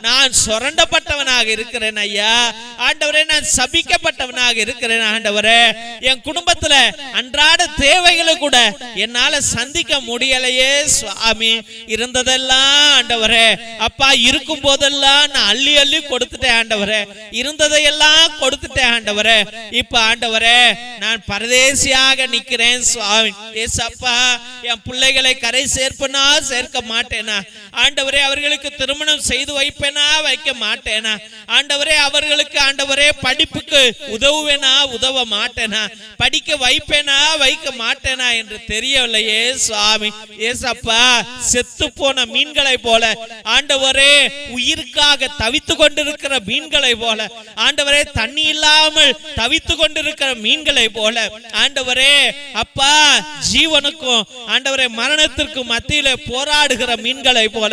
நான் சுரண்டப்பட்டவனாக இருக்கிறேன் ஐயா. ஆண்டவரே நான் சபிக்கப்பட்டவனாக இருக்கிறேன் ஆண்டவரே. என் குடும்பத்துல அன்றாட தேவைகளை கூட என்னால சந்திக்க முடியலையே சுவாமி. இருந்ததெல்லாம் ஆண்டவரே அப்பா இருக்கும் போதெல்லாம் நான் அள்ளி அள்ளி கொடுத்துட்டேன் ஆண்டவரே. இருந்ததையெல்லாம் கொடுத்து ஆண்டவரே இப்ப ஆண்டவரே நான் பரதேசியாக நிக்கிறேன் சுவாமி. ஏசப்பா என் பிள்ளைகளை கரை சேர்ப்பனா சேர்க்க மாட்டேனா? ஆண்டவரே அவர்களுக்கு திருமணம் செய்து வைப்பேனா வைக்க மாட்டேனா? ஆண்டவரே அவர்களுக்கு ஆண்டவரே படிப்புக்கு உதவுவேனா? உதவ மாட்டேனா படிக்க வைப்பேனா? வைக்க மாட்டேனா என்று தெரியவில்லையே சுவாமி. ஏசப்பா செத்து போன மீன்களை போல. ஆண்டவரே உயிருக்காக தவித்து கொண்டிருக்கிற மீன்களை போல. ஆண்டவரே தண்ணி இல்லாமல் தவித்து கொண்டிருக்கிற மீன்களை போல. ஆண்டவரே அப்பா ஜீவனுக்கும் ஆண்டவரே மரணத்திற்கும் மத்தியில போராடுகிற மீன்களை போல.